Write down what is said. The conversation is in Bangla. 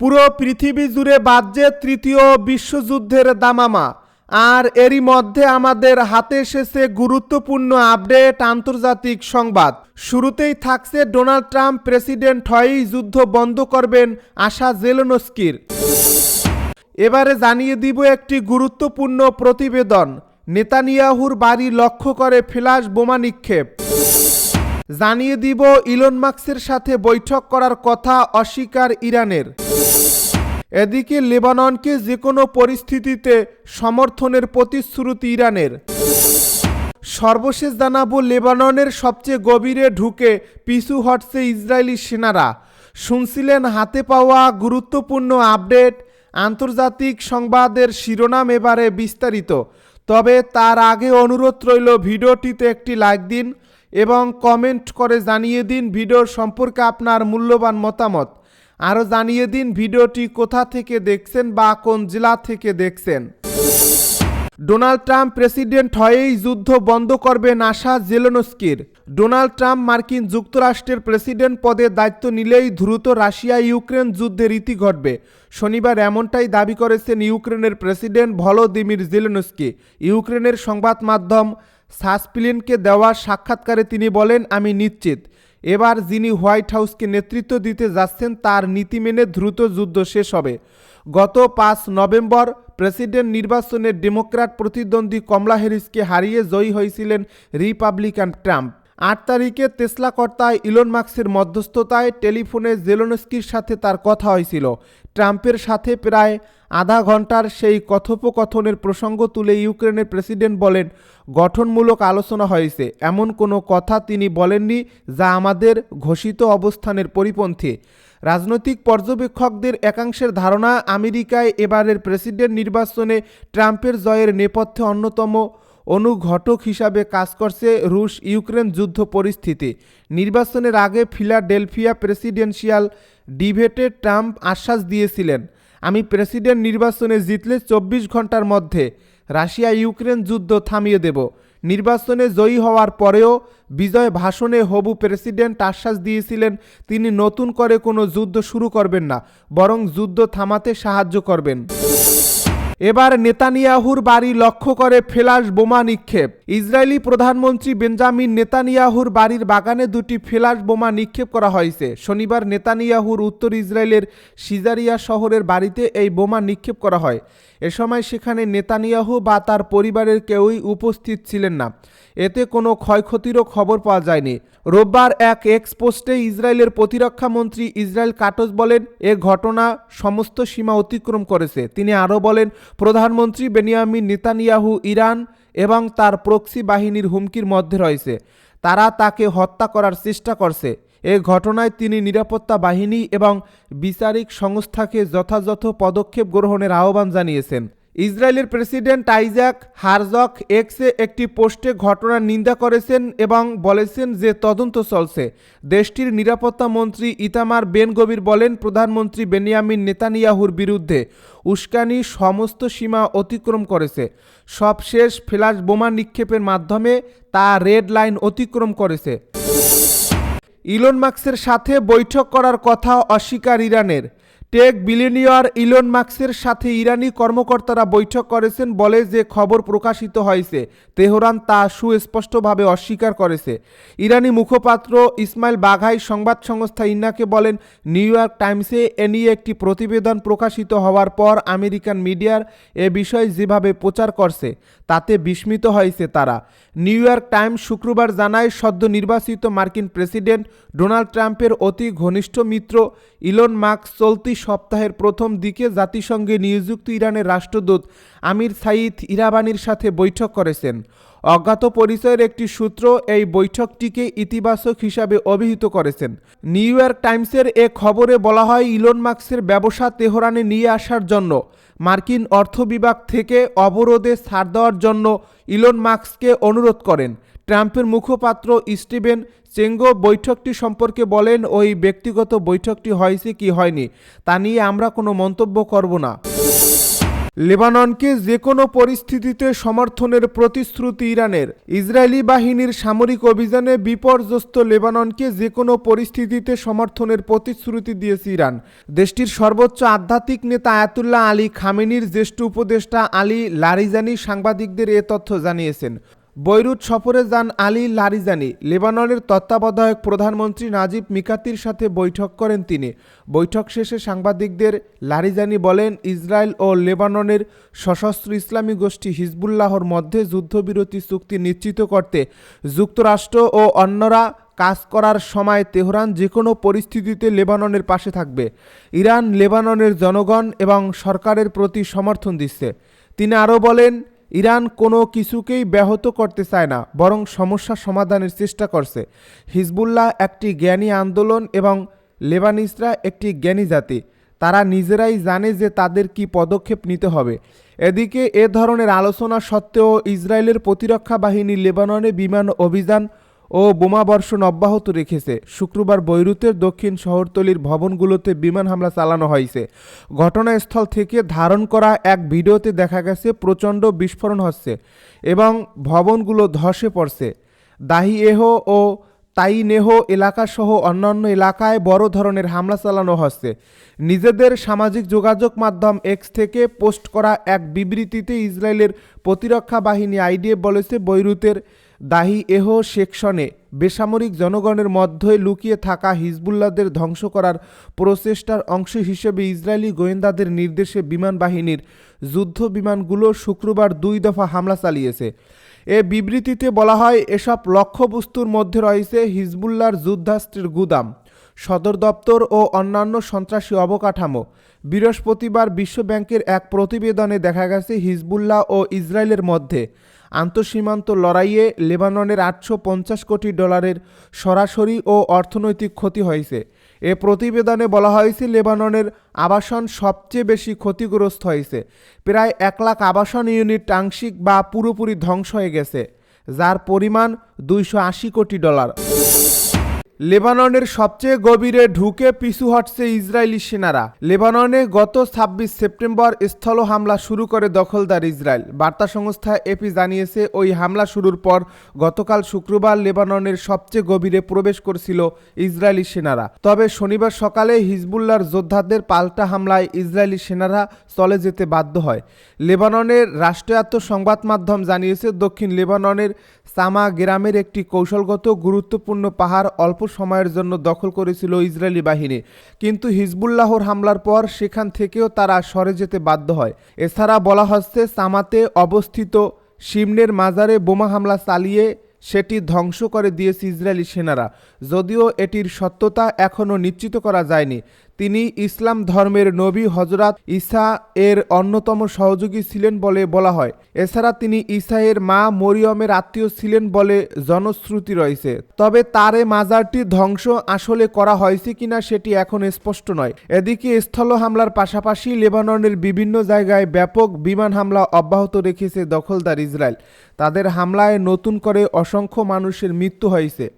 পুরো পৃথিবী জুড়ে বাজছে তৃতীয় বিশ্বযুদ্ধের দামামা। আর এরই মধ্যে আমাদের হাতে এসেছে গুরুত্বপূর্ণ আপডেট, আন্তর্জাতিক সংবাদ। শুরুতেই থাকছে ডোনাল্ড ট্রাম্প প্রেসিডেন্ট হয়েই যুদ্ধ বন্ধ করবেন আশা জেলনস্কির। এবারে জানিয়ে দিব একটি গুরুত্বপূর্ণ প্রতিবেদন। নেতানিয়াহুর বাড়ি লক্ষ্য করে ফ্ল্যাশ বোমা নিক্ষেপ। জানিয়ে দিব ইলন মার্কসের সাথে বৈঠক করার কথা অস্বীকার ইরানের। এদিকে লেবাননকে যে কোনো পরিস্থিতিতে সমর্থনের প্রতিশ্রুতি ইরানের। সর্বশেষ জানাব লেবাননের সবচেয়ে গভীরে ঢুকে পিছু হটছে ইসরায়েলি সেনারা। শুনছিলেন হাতে পাওয়া গুরুত্বপূর্ণ আপডেট, আন্তর্জাতিক সংবাদের শিরোনাম এবারে বিস্তারিত। তবে তার আগে অনুরোধ রইল ভিডিওটিতে একটি লাইক দিন এবং কমেন্ট করে জানিয়ে দিন ভিডিওর সম্পর্কে আপনার মূল্যবান মতামত। আরও জানিয়ে দিন ভিডিওটি কোথা থেকে দেখছেন বা কোন জেলা থেকে দেখছেন। ডোনাল্ড ট্রাম্প প্রেসিডেন্ট হয়েই যুদ্ধ বন্ধ করবেন আশা জেলেনস্কির। ডোনাল্ড ট্রাম্প মার্কিন যুক্তরাষ্ট্রের প্রেসিডেন্ট পদে দায়িত্ব নিলেই দ্রুত রাশিয়া ইউক্রেন যুদ্ধের ইতি ঘটবে। শনিবার এমনটাই দাবি করেছেন ইউক্রেনের প্রেসিডেন্ট ভলোদিমির জেলেনস্কি। ইউক্রেনের সংবাদ মাধ্যম সাসপিলিনকে দেওয়া সাক্ষাৎকারে তিনি বলেন, আমি নিশ্চিত। এবার যিনি হোয়াইট হাউসকে নেতৃত্ব দিতে যাচ্ছেন, তার নীতি মেনে দ্রুত যুদ্ধ শেষ হবে। গত পাঁচ নভেম্বর প্রেসিডেন্ট নির্বাচনে ডেমোক্র্যাট প্রতিদ্বন্দ্বী কমলা হ্যারিসকে হারিয়ে জয়ী হয়েছিলেন রিপাবলিকান ট্রাম্প। আট তারিখে তেসলা কর্তায় ইলন মার্কসের মধ্যস্থতায় টেলিফোনে জেলোনস্কির সাথে তার কথা হয়েছিল। ট্রাম্পের সাথে প্রায় আধা ঘণ্টার সেই কথোপকথনের প্রসঙ্গ তুলে ইউক্রেনের প্রেসিডেন্ট বলেন, গঠনমূলক আলোচনা হয়েছে। এমন কোনো কথা তিনি বলেননি যা আমাদের ঘোষিত অবস্থানের পরিপন্থী। রাজনৈতিক পর্যবেক্ষকদের একাংশের ধারণা, আমেরিকায় এবারের প্রেসিডেন্ট নির্বাচনে ট্রাম্পের জয়ের নেপথ্যে অন্যতম অনুঘটক হিসাবে কাজ করছে রুশ ইউক্রেন যুদ্ধ পরিস্থিতি। নির্বাচনের আগে ফিলাডেলফিয়া প্রেসিডেন্সিয়াল ডিবেটে ট্রাম্প আশ্বাস দিয়েছিলেন। আমি প্রেসিডেন্ট নির্বাচনে জিতলে চব্বিশ ঘণ্টার মধ্যে রাশিয়া ইউক্রেন যুদ্ধ থামিয়ে দেব। নির্বাচনে জয়ী হওয়ার পরেও বিজয় ভাষণে হবু প্রেসিডেন্ট আশ্বাস দিয়েছিলেন, তিনি নতুন করে কোনো যুদ্ধ শুরু করবেন না, বরং যুদ্ধ থামাতে সাহায্য করবেন। এবার নেতানিয়াহুর বাড়ি লক্ষ্য করে ফেলাস বোমা নিক্ষেপ। ইসরায়েলি প্রধানমন্ত্রী বেঞ্জামিন নেতানিয়াহুর বাড়ির বাগানে দুটি ফেলাস বোমা নিক্ষেপ করা হয়েছে। শনিবার নেতানিয়াহুর উত্তর ইসরায়েলের সিজারিয়া শহরের বাড়িতে এই বোমা নিক্ষেপ করা হয়। এ সময় সেখানে নেতানিয়াহু বা তার পরিবারের কেউই উপস্থিত ছিলেন না। এতে কোনো ক্ষয়ক্ষতিরও খবর পাওয়া যায়নি। রোববার এক এক্স পোস্টে ইসরায়েলের প্রতিরক্ষা মন্ত্রী ইসরায়েল কাটস বলেন, এ ঘটনা সমস্ত সীমা অতিক্রম করেছে। তিনি আরও বলেন, প্রধানমন্ত্রী বেনিয়ামিন নেতানিয়াহু ইরান এবং তার প্রক্সি বাহিনীর হুমকির মধ্যে রয়েছে। তারা তাকে হত্যা করার চেষ্টা করছে। এ ঘটনায় তিনি নিরাপত্তা বাহিনী এবং বিচারিক সংস্থাকে যথাযথ পদক্ষেপ গ্রহণের আহ্বান জানিয়েছেন। ইসরায়েলের প্রেসিডেন্ট আইজাক হারজক এক্সে একটি পোস্টে ঘটনার নিন্দা করেছেন এবং বলেছেন যে তদন্ত চলছে। দেশটির নিরাপত্তা মন্ত্রী ইতামার বেন গবির বলেন, প্রধানমন্ত্রী বেনিয়ামিন নেতানিয়াহুর বিরুদ্ধে উস্কানি সমস্ত সীমা অতিক্রম করেছে। সবশেষ ফ্ল্যাশ বোমা নিক্ষেপের মাধ্যমে তা রেড লাইন অতিক্রম করেছে। ইলন মার্কসের সাথে বৈঠক করার কথা অস্বীকার ইরানের। টেক বিলিনিয়র ইলন মার্কসের সাথে ইরানি কর্মকর্তারা বৈঠক করেছেন বলে যে খবর প্রকাশিত হয়েছে। তেহরান তা সুস্পষ্টভাবে অস্বীকার করেছে। ইরানি মুখপাত্র ইসমাইল বাঘাই সংবাদ সংস্থা ইন্নাকে বলেন, নিউ ইয়র্ক টাইমসে এ নিয়ে একটি প্রতিবেদন প্রকাশিত হওয়ার পর আমেরিকান মিডিয়ার এ বিষয়ে যেভাবে প্রচার করছে, তাতে বিস্মিত হয়েছে তারা। নিউ ইয়র্ক টাইমস শুক্রবার জানায়, সদ্য নির্বাচিত মার্কিন প্রেসিডেন্ট ডোনাল্ড ট্রাম্পের অতি ঘনিষ্ঠ মিত্র ইলন মার্কস চলতি সপ্তাহের প্রথম দিকে জাতিসংঘে নিযুক্ত ইরানের রাষ্ট্রদূত আমির সাইদ ইরাবানির সাথে বৈঠক করেছেন। অজ্ঞাত পরিচয়ের একটি সূত্র এই বৈঠকটিকে ইতিবাচক হিসাবে অভিহিত করেছেন। নিউ ইয়র্ক টাইমসের এ খবরে বলা হয়, ইলন মার্কসের ব্যবসা তেহরানে নিয়ে আসার জন্য, মার্কিন অর্থ বিভাগ থেকে অবরোধে ছাড় দেওয়ার জন্য ইলন মার্কসকে অনুরোধ করেন। ট্রাম্পের মুখপাত্র স্টিভেন চেঙ্গো বৈঠকটি সম্পর্কে বলেন, ওই ব্যক্তিগত বৈঠকটি হয়েছে কি হয়নি, তা নিয়ে আমরা কোনো মন্তব্য করব না। লেবাননকে যে কোনো পরিস্থিতিতে সমর্থনের প্রতিশ্রুতি ইরানের। ইসরায়েলি বাহিনীর সামরিক অভিযানে বিপর্যস্ত লেবাননকে যে কোনো পরিস্থিতিতে সমর্থনের প্রতিশ্রুতি দিয়েছে ইরান। দেশটির সর্বোচ্চ আধ্যাত্মিক নেতা আয়াতুল্লাহ আলী খামেনির জ্যেষ্ঠ উপদেষ্টা আলী লারিজানি সাংবাদিকদের এ তথ্য জানিয়েছেন। বৈরুত সফরে যান আলী লারিজানি। লেবাননের তত্ত্বাবধায়ক প্রধানমন্ত্রী নাজিব মিকাতির সাথে বৈঠক করেন তিনি। বৈঠক শেষে সাংবাদিকদের লারিজানি বলেন, ইসরায়েল ও লেবাননের সশস্ত্র ইসলামী গোষ্ঠী হিজবুল্লাহর মধ্যে যুদ্ধবিরতি চুক্তি নিশ্চিত করতে, যুক্তরাষ্ট্র ও অন্যরা কাজ করার সময় তেহরান যে কোনো পরিস্থিতিতে লেবাননের পাশে থাকবে। ইরান লেবাননের জনগণ এবং সরকারের প্রতি সমর্থন দিচ্ছে। তিনি আরও বলেন ইরান কোনো কিছুকেই ব্যাহত করতে চায় না, বরং সমস্যা সমাধানের চেষ্টা করছে। হিজবুল্লাহ একটি জ্ঞানী আন্দোলন এবং লেবানিসরা একটি জ্ঞানী জাতি। তারা নিজেরাই জানে যে তাদের কি পদক্ষেপ নিতে হবে। এদিকে এ ধরনের আলোচনা সত্ত্বেও ইসরায়েলের প্রতিরক্ষা বাহিনী লেবাননে বিমান অভিযান ও বোমাবর্ষণ অব্যাহত রেখেছে। শুক্রবার বৈরুতের দক্ষিণ শহরতলির ভবনগুলোতে বিমান হামলা চালানো হয়েছে। ঘটনাস্থল থেকে ধারণ করা এক ভিডিওতে দেখা গেছে, প্রচণ্ড বিস্ফোরণ হচ্ছে এবং ভবনগুলো ধসে পড়ছে। দাহিএহ ও তাইনেহ এলাকাসহ অন্যান্য এলাকায় বড় ধরনের হামলা চালানো হচ্ছে। নিজেদের সামাজিক যোগাযোগ মাধ্যম এক্স থেকে পোস্ট করা এক বিবৃতিতে ইসরায়েলের প্রতিরক্ষা বাহিনী আইডিএফ বলেছে, বৈরুতের দাহি এহ সেকশনে বেসামরিক জনগণের মধ্যে লুকিয়ে থাকা হিজবুল্লাদের ধ্বংস করার প্রচেষ্টার অংশ হিসেবে ইসরায়েলি গোয়েন্দাদের নির্দেশে বিমান বাহিনীর যুদ্ধ বিমানগুলো শুক্রবার দুই দফা হামলা চালিয়েছে। এ বিবৃতিতে বলা হয়, এসব লক্ষ্যবস্তুর মধ্যে রয়েছে হিজবুল্লার যুদ্ধাস্ত্রের গুদাম। সদর দপ্তর ও অন্যান্য সন্ত্রাসী অবকাঠামো। বৃহস্পতিবার বিশ্বব্যাংকের এক প্রতিবেদনে দেখা গেছে, হিজবুল্লাহ ও ইসরায়েলের মধ্যে আন্তঃসীমান্ত লড়াইয়ে লেবাননের আটশো পঞ্চাশ কোটি ডলারের সরাসরি ও অর্থনৈতিক ক্ষতি হয়েছে। এ প্রতিবেদনে বলা হয়েছে, লেবাননের আবাসন সবচেয়ে বেশি ক্ষতিগ্রস্ত হয়েছে। প্রায় এক লাখ আবাসন ইউনিট আংশিক বা পুরোপুরি ধ্বংস হয়ে গেছে, যার পরিমাণ দুইশো আশি কোটি ডলার। লেবাননের সবচেয়ে গভীরে ঢুকে পিছু হটছে ইসরায়েলি সেনারা। লেবাননে গত ছাব্বিশ সেপ্টেম্বর স্থল হামলা শুরু করে দখলদার ইসরায়েল। বার্তা সংস্থা এপি জানিয়েছে, ওই হামলা শুরুর পর গতকাল শুক্রবার লেবাননের সবচেয়ে গভীরে প্রবেশ করছিল ইসরায়েলি সেনারা। তবে শনিবার সকালে হিজবুল্লার যোদ্ধাদের পাল্টা হামলায় ইসরায়েলি সেনারা চলে যেতে বাধ্য হয়। লেবাননের রাষ্ট্রায়ত্ত সংবাদ মাধ্যম জানিয়েছে, দক্ষিণ লেবাননের সামা গ্রামের একটি কৌশলগত গুরুত্বপূর্ণ পাহাড় অল্প সময়ের জন্য দখল করেছিল ইসরায়েলি বাহিনী। কিন্তু হিজবুল্লাহর হামলার পর সেখান থেকেও তারা সরে যেতে বাধ্য হয়। এছাড়া বলা হচ্ছে, সামাতে অবস্থিত সিমনের মাজারে বোমা হামলা চালিয়ে সেটি ধ্বংস করে দিয়েছে ইসরায়েলি সেনারা। যদিও এটির সত্যতা এখনও নিশ্চিত করা যায়নি। তিনি ইসলাম ধর্মের নবী হজরত ঈসা এর অন্যতম সহযোগী ছিলেন বলে বলা হয়। এছাড়া তিনি ঈসা এর মা মরিয়মের আত্মীয় ছিলেন বলে জনশ্রুতি রয়েছে। তবে তার এ মাজারটি ধ্বংস আসলে করা হয়েছে কিনা সেটি এখন স্পষ্ট নয়। এদিকে স্থল হামলার পাশাপাশি লেবাননের বিভিন্ন জায়গায় ব্যাপক বিমান হামলা অব্যাহত রেখেছে দখলদার ইসরায়েল। তাদের হামলায় নতুন করে অসংখ্য মানুষের মৃত্যু হয়েছে।